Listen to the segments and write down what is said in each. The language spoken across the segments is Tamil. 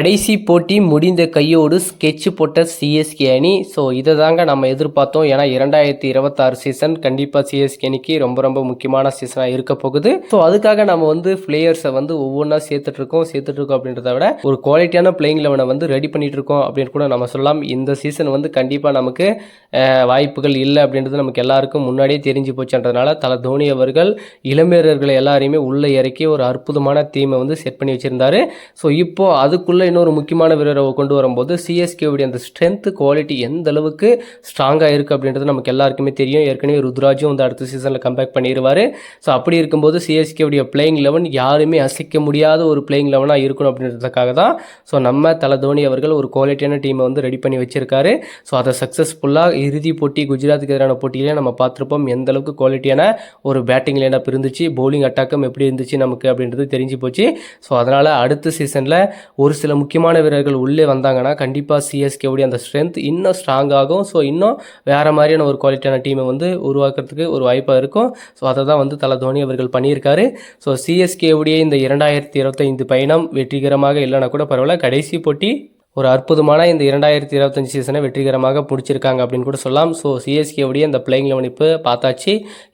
கடைசி போட்டி முடிந்த கையோடு ஸ்கெட்ச் போட்ட சிஎஸ்கே அணி. ஸோ இதை தாங்க நம்ம எதிர்பார்த்தோம். ஏன்னா இரண்டாயிரத்தி இருபத்தாறு சீசன் கண்டிப்பாக சிஎஸ்கே அணிக்கு ரொம்ப ரொம்ப முக்கியமான சீசனாக இருக்க போகுது. ஸோ அதுக்காக நம்ம வந்து பிளேயர்ஸை வந்து ஒவ்வொன்றா சேர்த்துட்டு இருக்கோம். சேர்த்துட்டு இருக்கோம் அப்படின்றத விட ஒரு குவாலிட்டியான பிளேயிங் லெவனை வந்து ரெடி பண்ணிட்டு இருக்கோம் அப்படின்னு கூட நம்ம சொல்லலாம். இந்த சீசன் வந்து கண்டிப்பாக நமக்கு வாய்ப்புகள் இல்லை அப்படின்றது நமக்கு எல்லாருக்கும் முன்னாடியே தெரிஞ்சு போச்சுன்றதுனால தல தோனி அவர்கள் இளம்பேரர்களை எல்லாரையுமே உள்ளே இறக்கி ஒரு அற்புதமான தீமை வந்து செட் பண்ணி வச்சிருந்தாரு. ஸோ இப்போ அதுக்குள்ள இன்னொரு முக்கியமான வீரரை கொண்டு வரும்போது சிஎஸ்கேவுடைய அந்த ஸ்ட்ரென்த் குவாலிட்டி எந்த அளவுக்கு ஸ்ட்ராங்காக இருக்குது அப்படின்றது நமக்கு எல்லாருக்குமே தெரியும். ஏற்கனவே ருத்ராஜும் வந்து அடுத்த சீசனில் கம்பேக் பண்ணிடுவார் ஸோ அப்படி இருக்கும்போது சிஎஸ்கேவுடைய பிளேயிங் லெவன் யாருமே அசைக்க முடியாத ஒரு பிளேயிங் லெவனாக இருக்கணும் அப்படின்றதுக்காக தான் ஸோ நம்ம தலை தோனி அவர்கள் ஒரு குவாலிட்டியான டீமை வந்து ரெடி பண்ணி வச்சிருக்காரு. ஸோ அதை சக்ஸஸ்ஃபுல்லாக இறுதி போட்டி குஜராத்துக்கு எதிரான போட்டியிலே நம்ம பார்த்துருப்போம். எந்த அளவுக்கு குவாலிட்டியான ஒரு பேட்டிங் லைனப் இருந்துச்சு பவுலிங் அட்டாக்கம் எப்படி இருந்துச்சு நமக்கு அப்படின்றது தெரிஞ்சு போச்சு. ஸோ அதனால் அடுத்த சீசனில் ஒரு சில முக்கியமான வீரர்கள் உள்ளே வந்தாங்கன்னா கண்டிப்பாக சிஎஸ்கேவுடைய அந்த ஸ்ட்ரென்த் இன்னும் ஸ்ட்ராங் ஆகும். ஸோ இன்னும் வேறு மாதிரியான ஒரு குவாலிட்டியான டீமை வந்து உருவாக்குறதுக்கு ஒரு வாய்ப்பாக இருக்கும். ஸோ அதை தான் வந்து தல தோனி அவர்கள் பண்ணியிருக்காரு. ஸோ சிஎஸ்கேவுடைய இந்த இரண்டாயிரத்தி இருபத்தைந்து பயணம் வெற்றிகரமாக இல்லைனா கூட பரவாயில்ல. கடைசி போட்டி ஒரு அற்புதமான இந்த இரண்டாயிரத்தி இருபத்தஞ்சி சீசனை வெற்றிகரமாக பிடிச்சிருக்காங்க அப்படின்னு கூட சொல்லலாம். ஸோ சிஎஸ்கேவுடைய இந்த பிளேயிங் லெவன் இப்போ பார்த்தாச்சு.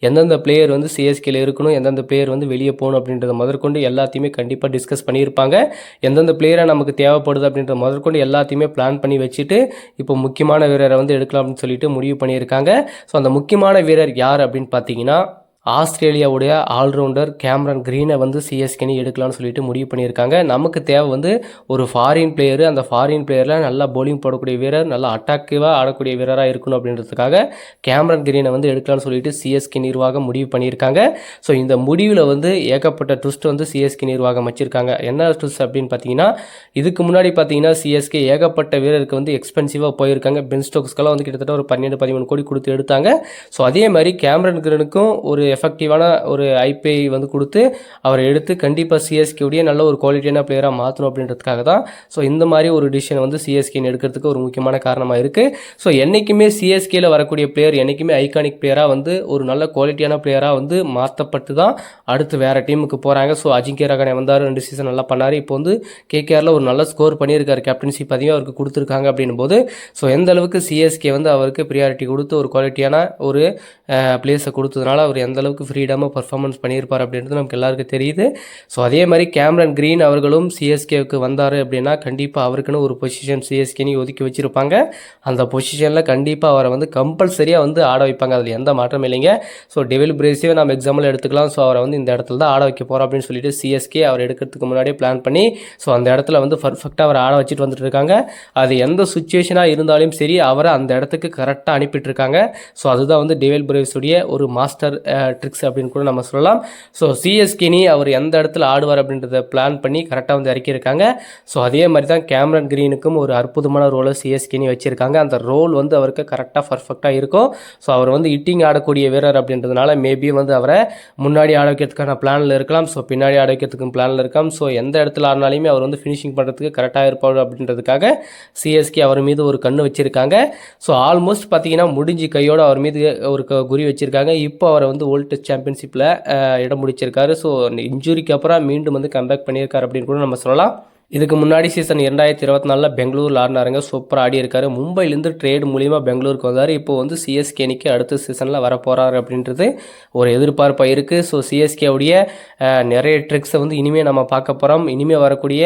எந்தெந்த பிளேயர் வந்து சிஎஸ்கேல இருக்கணும் எந்தெந்த பிளேயர் வந்து வெளியே போகணும் அப்படின்றத முதற்கொண்டு எல்லாத்தையுமே கண்டிப்பாக டிஸ்கஸ் பண்ணியிருப்பாங்க. எந்தெந்த பிளேயரை நமக்கு தேவைப்படுது அப்படின்றத முதற்கொண்டு எல்லாத்தையுமே பிளான் பண்ணி வச்சுட்டு இப்போ முக்கியமான வீரரை வந்து எடுக்கலாம் அப்படின்னு சொல்லிட்டு முடிவு பண்ணியிருக்காங்க. ஸோ அந்த முக்கியமான வீரர் யார் அப்படின்னு பார்த்தீங்கன்னா ஆஸ்திரேலியாவுடைய ஆல்ரவுண்டர் கேமரன் க்ரீனை வந்து சிஎஸ்கேனி எடுக்கலாம்னு சொல்லிட்டு முடிவு பண்ணியிருக்காங்க. நமக்கு தேவை வந்து ஒரு ஃபாரின் பிளேயர் அந்த ஃபாரின் பிளேயரில் நல்லா பவுலிங் போடக்கூடிய வீரர் நல்லா அட்டாக்டிவாக ஆடக்கூடிய வீரராக இருக்கணும் அப்படின்றதுக்காக கேமரன் கிரீனை வந்து எடுக்கலாம்னு சொல்லிட்டு சிஎஸ்கே நிர்வாகம் முடிவு பண்ணியிருக்காங்க. ஸோ இந்த முடிவில் வந்து ஏகப்பட்ட ட்விஸ்ட் வந்து சிஎஸ்கே நிர்வாகம் வச்சுருக்காங்க. என்ன ட்விஸ்ட் அப்படின்னு பார்த்தீங்கன்னா இதுக்கு முன்னாடி பார்த்தீங்கன்னா சிஎஸ்கே ஏகப்பட்ட வீரருக்கு வந்து எக்ஸ்பென்சிவாக போயிருக்காங்க. பென் ஸ்டோக்ஸ்க்கெல்லாம் வந்து கிட்டத்தட்ட ஒரு பன்னெண்டு பதிமூணு கோடி கொடுத்து எடுத்தாங்க. ஸோ அதே மாதிரி கேமரன் கிரனுக்கும் ஒரு எஃபெக்டிவான ஒரு ஐபிஐ வந்து கொடுத்து அவரை எடுத்து கண்டிப்பாக சிஎஸ்கேவுடைய நல்ல ஒரு குவாலிட்டியான பிளேயராக மாற்றணும் அப்படின்றதுக்காக தான். ஸோ இந்த மாதிரி ஒரு டிசிஷன் வந்து சிஎஸ்கேன்னு எடுக்கிறதுக்கு ஒரு முக்கியமான காரணமாக இருக்குது ஸோ என்றைக்குமே சிஎஸ்கேயில் வரக்கூடிய பிளேயர் என்றைக்குமே ஐகானிக் பிளேயராக வந்து ஒரு நல்ல குவாலிட்டியான பிளேயராக வந்து மாற்றப்பட்டு தான் அடுத்து வேறு டீமுக்கு போகிறாங்க ஸோ அஜிங்கே ரகனை வந்தார் ரெண்டு சீசன் நல்லா பண்ணார். இப்போ வந்து கேகேஆரில் ஒரு நல்ல ஸ்கோர் பண்ணியிருக்காரு. கேப்டன்ஷிப் பதவியும் அவருக்கு கொடுத்துருக்காங்க அப்படின்னும் போது ஸோ எந்த அளவுக்கு சிஎஸ்கே வந்து அவருக்கு ப்ரியாரிட்டி கொடுத்து ஒரு குவாலிட்டியான ஒரு பிளேஸை கொடுத்ததுனால அவர் எந்த அளவுக்கு ஃப்ரீடமாக பர்ஃபார்மன்ஸ் பண்ணியிருப்பார் அப்படின்றது நமக்கு எல்லாருக்கும் தெரியுது. ஸோ அதே மாதிரி கேமரன் கிரீன் அவர்களும் சிஎஸ்கேவுக்கு வந்தார் அப்படின்னா கண்டிப்பாக அவருக்குன்னு ஒரு பொசிஷன் சிஎஸ்கேனி ஒதுக்கி வச்சுருப்பாங்க. அந்த பொசிஷனில் கண்டிப்பாக அவரை வந்து கம்பல்சரியாக வந்து ஆட வைப்பாங்க. அதில் எந்த மாற்றமும் இல்லைங்க. ஸோ டெவில் பிரேஸே நம்ம எக்ஸாம்பிள் எடுத்துக்கலாம். ஸோ அவரை வந்து இந்த இடத்துல தான் ஆட வைக்க போகிறோம் அப்படின்னு சொல்லிட்டு சிஎஸ்கே அவர் எடுக்கிறதுக்கு முன்னாடியே பிளான் பண்ணி ஸோ அந்த இடத்துல வந்து பர்ஃபெக்டாக அவரை ஆட வச்சுட்டு வந்துட்டு இருக்காங்க அது எந்த சுச்சுவேஷனாக இருந்தாலும் சரி அவரை அந்த இடத்துக்கு கரெக்டாக அனுப்பிட்டு இருக்காங்க ஸோ அதுதான் வந்து டேவில் பிரேவ்ஸுடைய ஒரு மாஸ்டர் ட்ரிக்ஸ் அப்படின்னு கூட நம்ம சொல்லலாம். ஸோ சிஎஸ்கேனி அவர் எந்த இடத்துல ஆடுவார் அப்படின்றத பிளான் பண்ணி கரெக்டாக வந்து இறக்கியிருக்காங்க. ஸோ அதே மாதிரி தான் கேமரன் கிரீனுக்கும் ஒரு அற்புதமான ரோலை சிஎஸ்கேனி வச்சுருக்காங்க. அந்த ரோல் வந்து அவருக்கு கரெக்டாக பர்ஃபெக்டாக இருக்கும். ஸோ அவர் வந்து இட்டிங் ஆடக்கூடிய வீரர் அப்படின்றதுனால மேபி வந்து அவரை முன்னாடி ஆட வைக்கிறதுக்கான பிளானில் இருக்கலாம். ஸோ பின்னாடி ஆட வைக்கிறதுக்கும் பிளானில் இருக்கலாம். ஸோ எந்த இடத்துல ஆடினாலுமே அவர் வந்து ஃபினிஷிங் பண்ணுறதுக்கு கரெக்டாக இருப்பார் அப்படின்றதுக்காக சிஎஸ்கே அவர் மீது ஒரு கண்ணு வச்சுருக்காங்க. ஸோ ஆல்மோஸ்ட் பார்த்தீங்கன்னா முடிஞ்சு கையோடு அவர் மீது ஒரு க- குறி வச்சுருக்காங்க. இப்போ அவரை வந்து வேர்ல்டு டெஸ்ட் சாம்பியன்ஷிப்பில் இடம் முடிச்சிருக்காரு. ஸோ இன்ஜுரிக்கு அப்புறம் மீண்டும் வந்து கம்பேக் பண்ணியிருக்காரு அப்படின்னு கூட நம்ம சொல்லலாம். இதுக்கு முன்னாடி சீசன் இரண்டாயிரத்தி இருபத்தி நாலில் பெங்களூரில் ஆடினாருங்க. சூப்பராக ஆடி இருக்காரு. மும்பைலேருந்து ட்ரேடு மூலியமாக பெங்களூருக்கு வந்தார். இப்போ வந்து சிஎஸ்கேனிக்கு அடுத்த சீசனில் வர போகிறாரு அப்படின்றது ஒரு எதிர்பார்ப்பாக இருக்குது ஸோ சிஎஸ்கேவுடைய நிறைய ட்ரிக்ஸை வந்து இனிமேல் நம்ம பார்க்க போகிறோம் இனிமேல் வரக்கூடிய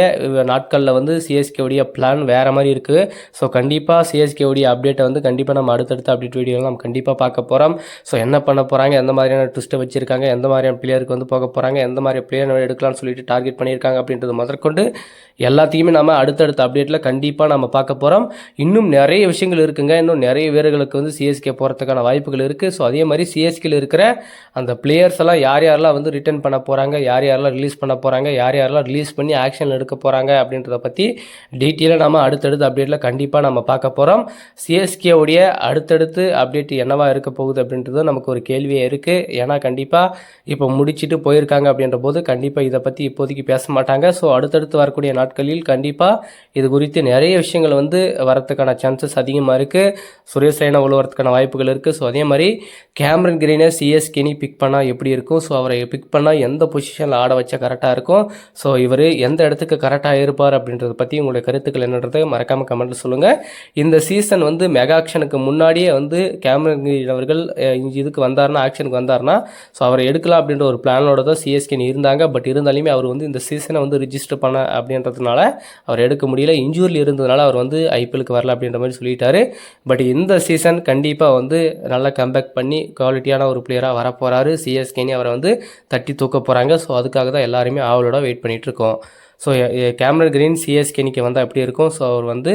நாட்களில் வந்து சிஎஸ்கேவுடைய பிளான் வேறு மாதிரி இருக்குது ஸோ கண்டிப்பாக சிஎஸ்கேவுடைய அப்டேட்டை வந்து கண்டிப்பாக நம்ம அடுத்தடுத்த அப்டேட் வீடியோவில் நம்ம கண்டிப்பாக பார்க்க போகிறோம் ஸோ என்ன பண்ண போகிறாங்க எந்த மாதிரியான ட்விஸ்ட்டை வச்சிருக்காங்க? எந்த மாதிரியான பிளேயருக்கு வந்து போக போகிறாங்க எந்த மாதிரி பிளேயர் எடுக்கலாம்னு சொல்லிட்டு டார்கெட் பண்ணியிருக்காங்க அப்படின்றது முதற்கொண்டு எல்லாத்தையுமே நம்ம அடுத்தடுத்த அப்டேட்டில் கண்டிப்பாக நம்ம பார்க்க போகிறோம் இன்னும் நிறைய விஷயங்கள் இருக்குங்க. இன்னும் நிறைய வீரர்களுக்கு வந்து சிஎஸ்கே போகிறதுக்கான வாய்ப்புகள் இருக்குது ஸோ அதே மாதிரி சிஎஸ்கேல இருக்கிற அந்த பிளேயர்ஸ் எல்லாம் யார் யாரெல்லாம் வந்து ரிட்டர்ன் பண்ண போகிறாங்க யார் யாரெல்லாம் ரிலீஸ் பண்ண போகிறாங்க யார் யாரெல்லாம் ரிலீஸ் பண்ணி ஆக்ஷன் எடுக்க போகிறாங்க அப்படின்றத பற்றி டீட்டெயிலாக நம்ம அடுத்தடுத்த அப்டேட்டில் கண்டிப்பாக நம்ம பார்க்க போகிறோம் சிஎஸ்கேவுடைய அடுத்தடுத்து அப்டேட் என்னவா இருக்க போகுது அப்படின்றது நமக்கு ஒரு கேள்வியே இருக்குது ஏன்னா கண்டிப்பாக இப்போ முடிச்சுட்டு போயிருக்காங்க அப்படின்ற போது கண்டிப்பாக இதை பற்றி இப்போதைக்கு பேச மாட்டாங்க. ஸோ அடுத்தடுத்து வரக்கூடிய நாட்கள் நாட்களில் கண்டிப்பாக இது குறித்து நிறைய விஷயங்கள் வந்து வரத்துக்கான சான்சஸ் அதிகமாக இருக்குது சுரேஷ் ரெய்னா வாய்ப்புகள் இருக்குது ஸோ அதே மாதிரி கேமரன் கிரீனை சிஎஸ்கேனி பிக் பண்ணால் எப்படி இருக்கும்? ஸோ அவரை பிக் பண்ணால் எந்த பொசிஷனில் ஆட வச்சா கரெக்டாக இருக்கும்? ஸோ இவர் எந்த இடத்துக்கு கரெக்டாக இருப்பார் அப்படின்றத பற்றி உங்களுடைய கருத்துக்கள் என்னன்றதை மறக்காமல் கமெண்ட்டில் சொல்லுங்கள் இந்த சீசன் வந்து மெகா ஆக்ஷனுக்கு முன்னாடியே வந்து கேமரன் கிரீன் அவர்கள் இதுக்கு வந்தாருன்னா ஆக்ஷனுக்கு வந்தார்னா ஸோ அவரை எடுக்கலாம் அப்படின்ற ஒரு பிளானோட தான் சிஎஸ்கேனி இருந்தாங்க. பட் இருந்தாலுமே அவர் வந்து இந்த சீசனை வந்து ரிஜிஸ்டர் பண்ண அப்படின்ற அப்படின்றதுனால அவர் எடுக்க முடியல. இன்ஜூரியில் இருந்ததுனால அவர் வந்து ஐபிஎலுக்கு வரல அப்படின்ற மாதிரி சொல்லிட்டாரு. பட் இந்த சீசன் கண்டிப்பாக வந்து நல்லா கம்பேக் பண்ணி குவாலிட்டியான ஒரு பிளேயராக வரப்போகிறாரு சிஎஸ்கேனி அவரை வந்து தட்டி தூக்க போகிறாங்க ஸோ அதுக்காக தான் எல்லாருமே ஆவலோட வெயிட் பண்ணிகிட்ருக்கோம் ஸோ கேமரன் கிரீன் சிஎஸ்கேனிக்கு வந்தால் எப்படி இருக்கும்? ஸோ அவர் வந்து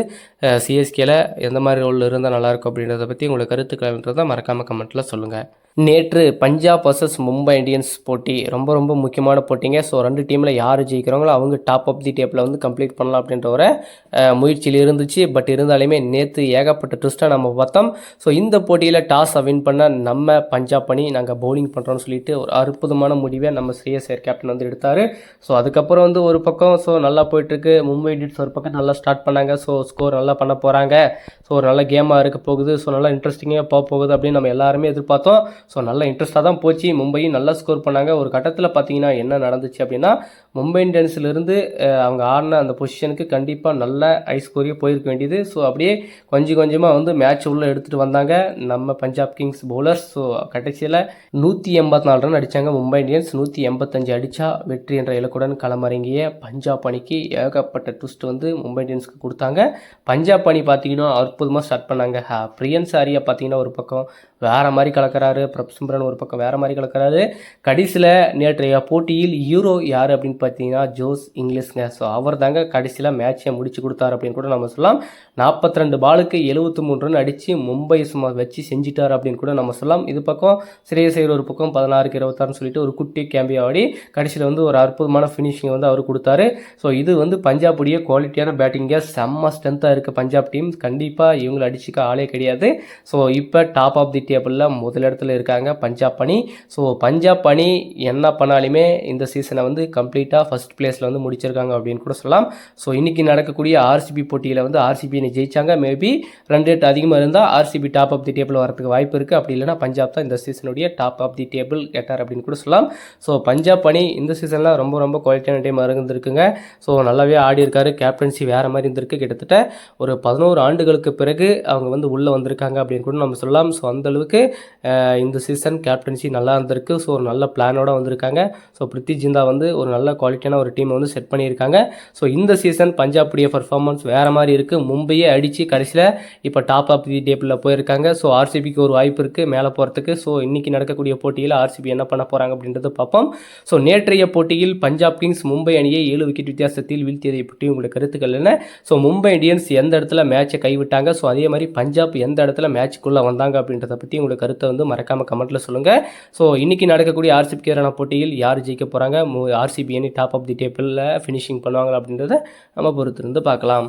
சிஎஸ்கேல எந்த மாதிரி ரோலில் இருந்தால் நல்லாயிருக்கும் அப்படின்றத பற்றி உங்களுக்கு கருத்துக்கள்ன்றதை மறக்காமல் கமெண்ட்டில் சொல்லுங்கள் நேற்று பஞ்சாப் வர்சஸ் மும்பை இந்தியன்ஸ் போட்டி ரொம்ப ரொம்ப முக்கியமான போட்டிங்க. ஸோ ரெண்டு டீமில் யார் ஜெயிக்கிறாங்களோ அவங்க டாப் ஆஃப் தி டேப்பில் வந்து கம்ப்ளீட் பண்ணலாம் அப்படின்ற ஒரு முயற்சியில் இருந்துச்சு. பட் இருந்தாலுமே நேற்று ஏகப்பட்ட ட்விஸ்ட்டாக நம்ம பார்த்தோம். ஸோ இந்த போட்டியில் டாஸை வின் பண்ண நம்ம பஞ்சாப் அணி நாங்கள் பவுலிங் பண்ணுறோம்னு சொல்லிட்டு ஒரு அற்புதமான முடிவை நம்ம ஸ்ரேயஸ் ஐயர் கேப்டன் வந்து எடுத்தார். ஸோ அதுக்கப்புறம் வந்து ஒரு பக்கம் ஸோ நல்லா போயிட்டுருக்கு. மும்பை இந்தியன்ஸ் ஒரு பக்கம் நல்லா ஸ்டார்ட் பண்ணாங்க. ஸோ ஸ்கோர் நல்லா பண்ண போகிறாங்க ஸோ ஒரு நல்ல கேமாக இருக்க போகுது. ஸோ நல்லா இன்ட்ரெஸ்டிங்காக போக போகுது அப்படின்னு நம்ம எல்லாருமே எதிர்பார்த்தோம். ஸோ நல்ல இன்ட்ரெஸ்ட்டாக தான் போச்சு. மும்பையும் நல்லா ஸ்கோர் பண்ணாங்க. ஒரு கட்டத்தில் பார்த்தீங்கன்னா என்ன நடந்துச்சு அப்படின்னா மும்பை இந்தியன்ஸ்லேருந்து அவங்க ஆடின அந்த பொசிஷனுக்கு கண்டிப்பாக நல்ல ஐஸ் ஸ்கோரியே போயிருக்க வேண்டியது. ஸோ அப்படியே கொஞ்சம் கொஞ்சமாக வந்து மேட்ச் உள்ளே எடுத்துகிட்டு வந்தாங்க. நம்ம பஞ்சாப் கிங்ஸ் பவுலர்ஸ் ஸோ கடைசியில் நூற்றி எண்பத்தி நாலு ரன் அடித்தாங்க மும்பை இந்தியன்ஸ். நூற்றி எண்பத்தஞ்சு அடித்தா வெற்றி என்ற இலக்குடன் களமிறங்கிய பஞ்சாப் அணிக்கு ஏகப்பட்ட ட்விஸ்ட் வந்து மும்பை இந்தியன்ஸ்க்கு கொடுத்தாங்க. பஞ்சாப் அணி பார்த்தீங்கன்னா அற்புதமாக ஸ்டார்ட் பண்ணாங்க. ஹா, பிரியன் சாரியா பார்த்தீங்கன்னா ஒரு பக்கம் வேறு மாதிரி கலக்கிறாரு. பிரப் சிம்ரன் ஒரு பக்கம் வேறு மாதிரி கலக்கிறாரு. கடைசியில் நேற்றைய போட்டியில் ஹீரோ யார் அப்படின்னு பார்த்தீங்கன்னா ஜோஸ் இங்கிலீஷ்ங்க. ஸோ அவர் தாங்க கடைசியில் மேட்சை முடிச்சு கொடுத்தாரு அப்படின்னு கூட நம்ம சொல்லலாம். நாற்பத்தி ரெண்டு பாலுக்கு எழுபத்தி மூணு ரன் அடித்து மும்பை சும்மா வச்சு செஞ்சிட்டார் அப்படின்னு கூட நம்ம சொல்லலாம். இது பக்கம் சிரேயஸ் ஒரு பக்கம் பதினாறுக்கு இருபத்தாறுன்னு சொல்லிட்டு ஒரு குட்டி கேம்பியா ஆடி கடைசியில் வந்து ஒரு அற்புதமான ஃபினிஷிங் வந்து அவர் கொடுத்தாரு. ஸோ இது வந்து பஞ்சாபுடைய குவாலிட்டியான பேட்டிங்காக செம்ம ஸ்ட்ரென்த்தாக இருக்குது பஞ்சாப் டீம் கண்டிப்பாக இவங்களை அடிச்சுக்க ஆளே கிடையாது. ஸோ இப்போ டாப் ஆஃப் தி டேபிளில் முதல் இடத்துல இருக்காங்க பஞ்சாப் அணி. ஸோ பஞ்சாப் அணி என்ன பண்ணாலுமே இந்த சீசனை வந்து கம்ப்ளீட்டாக ஃபர்ஸ்ட் பிளேஸில் வந்து முடிச்சிருக்காங்க அப்படின்னு கூட சொல்லலாம். ஸோ இன்றைக்கி நடக்கக்கூடிய ஆர்சிபி போட்டியில் வந்து ஆர்சிபி ஜெயிச்சாங்க. மேபி ரன் ரேட் அதிகமாக இருந்தால் RCB top of the table வரதுக்கு வாய்ப்பு இருக்குது அப்படி இல்லைனா பஞ்சாப் தான் இந்த சீசனுடைய டாப் ஆஃப் தி டேபிள் கேட்டார் அப்படின்னு கூட சொல்லலாம். ஸோ பஞ்சாப் அணி இந்த சீசனில் ரொம்ப ரொம்ப குவாலிட்டியான டீம் இருந்திருக்குங்க. ஸோ நல்லாவே ஆடி இருக்காரு. கேப்டன்சி வேறு மாதிரி இருந்திருக்கு. கிட்டத்தட்ட ஒரு பதினோரு ஆண்டுகளுக்கு பிறகு அவங்க வந்து உள்ளே வந்திருக்காங்க அப்படின்னு கூட நம்ம சொல்லலாம். ஸோ அந்த அளவுக்கு இந்த சீசன் கேப்டன்சி நல்லா இருந்திருக்கு. ஸோ ஒரு நல்ல பிளானோட வந்திருக்காங்க. ஸோ பிரித்தி ஜிந்தா வந்து ஒரு நல்ல குவாலிட்டியான ஒரு டீமை வந்து செட் பண்ணியிருக்காங்க. ஸோ இந்த சீசன் பஞ்சாப்புடைய பர்ஃபார்மன்ஸ் வேறு மாதிரி இருக்குது மும்பையே அடித்து கடைசியில் இப்போ டாப் ஆஃப் தி டேபிளில் போயிருக்காங்க. ஸோ ஆர்சிபிக்கு ஒரு வாய்ப்பு இருக்குது மேலே போகிறதுக்கு ஸோ இன்றைக்கி நடக்கக்கூடிய போட்டியில் ஆர்சிபி என்ன பண்ண போகிறாங்க அப்படின்றத பார்ப்போம். ஸோ நேற்றைய போட்டியில் பஞ்சாப் கிங்ஸ் மும்பை அணியை ஏழு விக்கெட் வித்தியாசத்தில் வீழ்த்தியதை பற்றி உங்களுடைய கருத்துக்கள் என்ன? ஸோ மும்பை இந்தியன்ஸ் எந்த இடத்துல மேட்சை கைவிட்டாங்க? ஸோ அதே மாதிரி பஞ்சாப் எந்த இடத்துல மேட்சுக்குள்ளே வந்தாங்க அப்படின்றத பற்றி உங்களுடைய கருத்தை வந்து மறக்காமல் கமெண்ட்டில் சொல்லுங்கள் ஸோ இன்றைக்கி நடக்கக்கூடிய ஆர்சிபிக்கு எதிரான போட்டியில் யார் ஜெயிக்க போகிறாங்க ஆர்சிபி அணி டாப் ஆஃப் தி டேபிளில் ஃபினிஷிங் பண்ணுவாங்க அப்படின்றத நம்ம பொறுத்திருந்து பார்க்கலாம்.